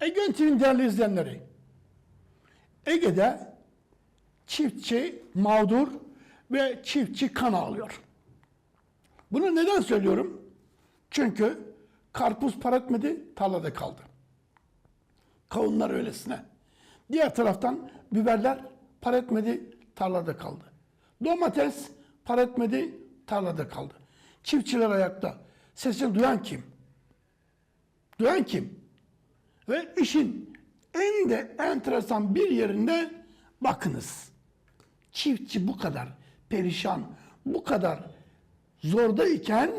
Ege TV'nin değerli izleyenleri, Ege'de çiftçi mağdur ve çiftçi kan ağlıyor. Bunu neden söylüyorum? Çünkü karpuz para etmedi, tarlada kaldı. Kavunlar öylesine. Diğer taraftan biberler para etmedi, tarlada kaldı. Domates para etmedi, tarlada kaldı. Çiftçiler ayakta. Sesini duyan kim? Duyan kim? Ve işin en de enteresan bir yerinde bakınız. Çiftçi bu kadar perişan, bu kadar zorda iken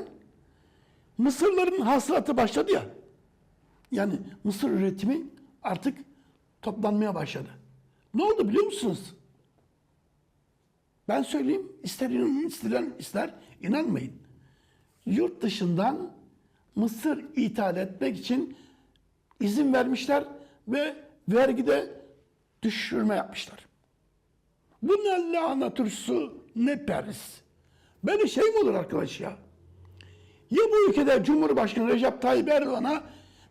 mısırların hasılatı başladı ya. Yani mısır üretimi artık toplanmaya başladı. Ne oldu biliyor musunuz? Ben söyleyeyim, ister inanın, ister, ister inanmayın. Yurt dışından mısır ithal etmek için izin vermişler ve vergide düşürme yapmışlar. Bu ne lahana turşusu ne Paris. Böyle şey mi olur arkadaş ya? Ya bu ülkede Cumhurbaşkanı Recep Tayyip Erdoğan'a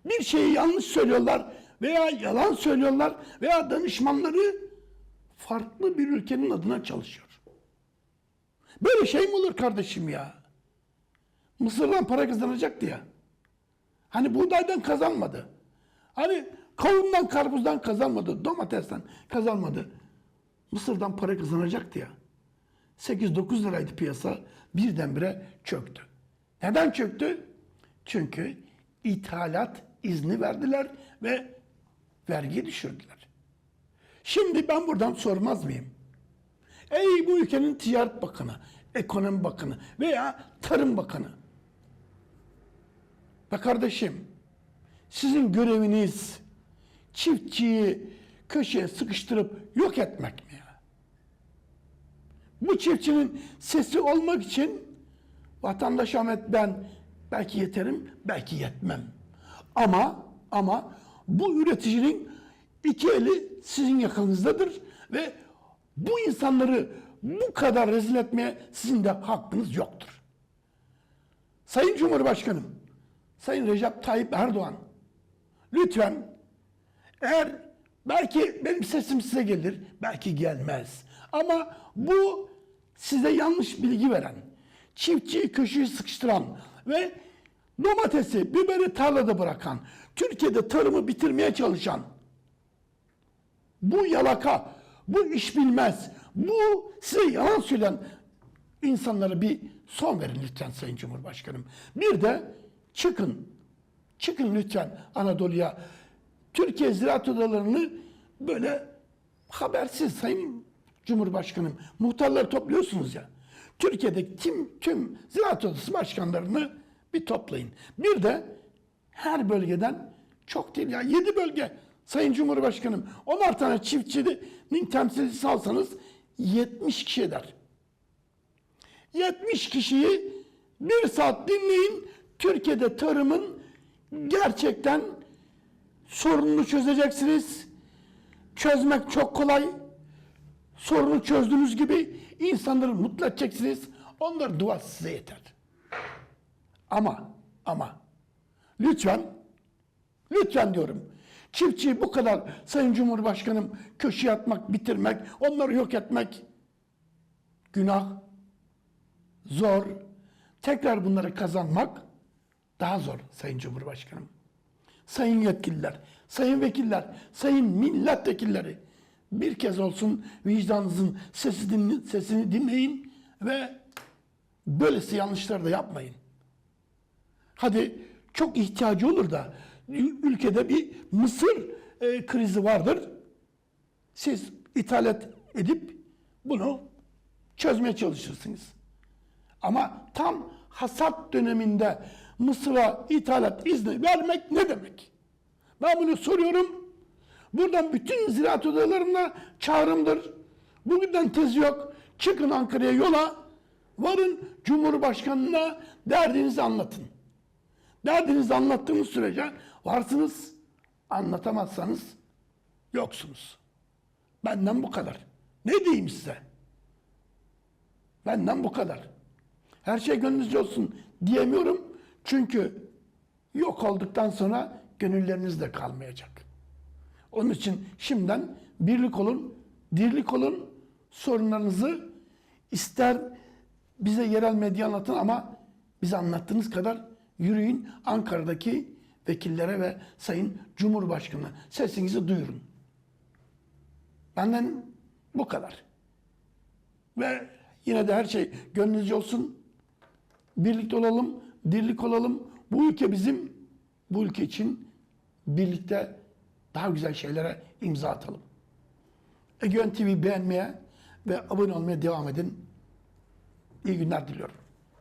bir şeyi yanlış söylüyorlar veya yalan söylüyorlar veya danışmanları farklı bir ülkenin adına çalışıyor. Böyle şey mi olur kardeşim ya? Mısır'dan para kazanacaktı ya. Hani buğdaydan kazanmadı. Hani kavundan, karpuzdan kazanmadı. Domatesten kazanmadı. Mısır'dan para kazanacaktı ya. 8-9 liraydı piyasa. Birdenbire çöktü. Neden çöktü? Çünkü ithalat izni verdiler ve vergi düşürdüler. Şimdi ben buradan sormaz mıyım? Ey bu ülkenin ticaret bakanı, ekonomi bakanı veya tarım bakanı. Be kardeşim, sizin göreviniz çiftçiyi köşeye sıkıştırıp yok etmek mi ya? Bu çiftçinin sesi olmak için vatandaş Ahmet ben belki yeterim, belki yetmem. Ama ama bu üreticinin iki eli sizin yakınızdadır ve bu insanları bu kadar rezil etmeye sizin de hakkınız yoktur. Sayın Cumhurbaşkanım, Sayın Recep Tayyip Erdoğan, lütfen eğer belki benim sesim size gelir, belki gelmez. Ama bu size yanlış bilgi veren, çiftçiyi köşeyi sıkıştıran ve domatesi, biberi tarlada bırakan, Türkiye'de tarımı bitirmeye çalışan bu yalaka, bu iş bilmez, bu size yalan söyleyen insanlara bir son verin lütfen Sayın Cumhurbaşkanım. Bir de çıkın, çıkın lütfen Anadolu'ya. Türkiye Ziraat Odalarını böyle habersiz Sayın Cumhurbaşkanım, muhtarları topluyorsunuz ya. Türkiye'deki tüm, tüm Ziraat Odası başkanlarını bir toplayın. Bir de her bölgeden çok değil ya 7 bölge Sayın Cumhurbaşkanım 10'ar tane çiftçinin temsilcisi alsanız 70 kişi eder. 70 kişiyi bir saat dinleyin. Türkiye'de tarımın gerçekten sorununu çözeceksiniz. Çözmek çok kolay. Sorunu çözdüğünüz gibi insanları mutlu edeceksiniz. Onların duası size yeter. Ama ama lütfen lütfen diyorum çiftçiyi bu kadar Sayın Cumhurbaşkanım köşeye atmak, bitirmek, onları yok etmek günah, zor. Tekrar bunları kazanmak daha zor Sayın Cumhurbaşkanım. Sayın yetkililer, sayın vekiller, sayın milletvekilleri bir kez olsun vicdanınızın sesi dinle, sesini dinleyin ve böylesi yanlışları da yapmayın. Hadi çok ihtiyacı olur da ülkede bir mısır e, krizi vardır. Siz ithalat edip bunu çözmeye çalışırsınız. Ama tam hasat döneminde Mısır'a ithalat izni vermek ne demek? Ben bunu soruyorum. Buradan bütün ziraat odalarına çağrımdır. Bugünden tezi yok. Çıkın Ankara'ya yola. Varın Cumhurbaşkanı'na derdinizi anlatın. Derdinizi anlattığınız sürece varsınız. Anlatamazsanız yoksunuz. Benden bu kadar. Ne diyeyim size? Benden bu kadar. Her şey gönlünüzce olsun diyemiyorum. Çünkü yok olduktan sonra gönülleriniz de kalmayacak. Onun için şimdiden birlik olun, dirlik olun. Sorunlarınızı ister bize yerel medya anlatın ama bize anlattığınız kadar yürüyün Ankara'daki vekillere ve Sayın Cumhurbaşkanı sesinizi duyurun. Benden bu kadar. Ve yine de her şey gönlünüzce olsun. Birlikte olalım, dirlik olalım. Bu ülke bizim. Bu ülke için birlikte daha güzel şeylere imza atalım. Egeon TV beğenmeye ve abone olmaya devam edin. İyi günler diliyorum.